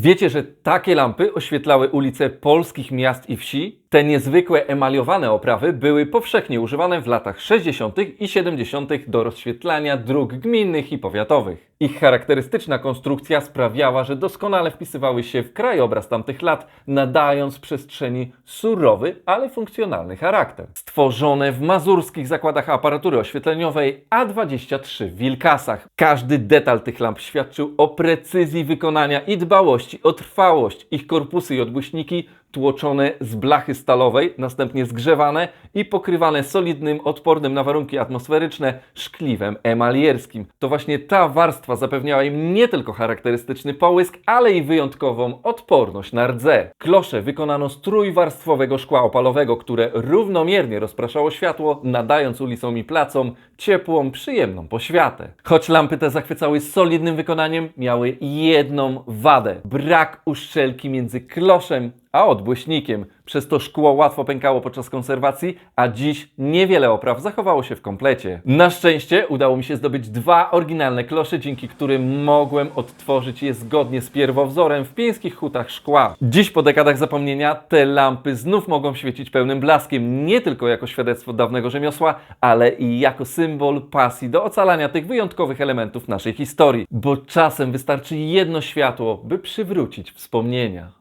Wiecie, że takie lampy oświetlały ulice polskich miast i wsi? Te niezwykłe emaliowane oprawy były powszechnie używane w latach 60. i 70. do rozświetlania dróg gminnych i powiatowych. Ich charakterystyczna konstrukcja sprawiała, że doskonale wpisywały się w krajobraz tamtych lat, nadając przestrzeni surowy, ale funkcjonalny charakter. Stworzone w mazurskich zakładach aparatury oświetleniowej A23 w Wilkasach. Każdy detal tych lamp świadczył o precyzji wykonania i dbałości o trwałość. Ich korpusy i odbłyśniki tłoczone z blachy stalowej, następnie zgrzewane i pokrywane solidnym, odpornym na warunki atmosferyczne szkliwem emalierskim. To właśnie ta warstwa zapewniała im nie tylko charakterystyczny połysk, ale i wyjątkową odporność na rdze. Klosze wykonano z trójwarstwowego szkła opalowego, które równomiernie rozpraszało światło, nadając ulicom i placom ciepłą, przyjemną poświatę. Choć lampy te zachwycały solidnym wykonaniem, miały jedną wadę. Brak uszczelki między kloszem a odbłyśnikiem. Przez to szkło łatwo pękało podczas konserwacji, a dziś niewiele opraw zachowało się w komplecie. Na szczęście udało mi się zdobyć dwa oryginalne klosze, dzięki którym mogłem odtworzyć je zgodnie z pierwowzorem w pieńskich hutach szkła. Dziś po dekadach zapomnienia te lampy znów mogą świecić pełnym blaskiem, nie tylko jako świadectwo dawnego rzemiosła, ale i jako symbol pasji do ocalania tych wyjątkowych elementów naszej historii. Bo czasem wystarczy jedno światło, by przywrócić wspomnienia.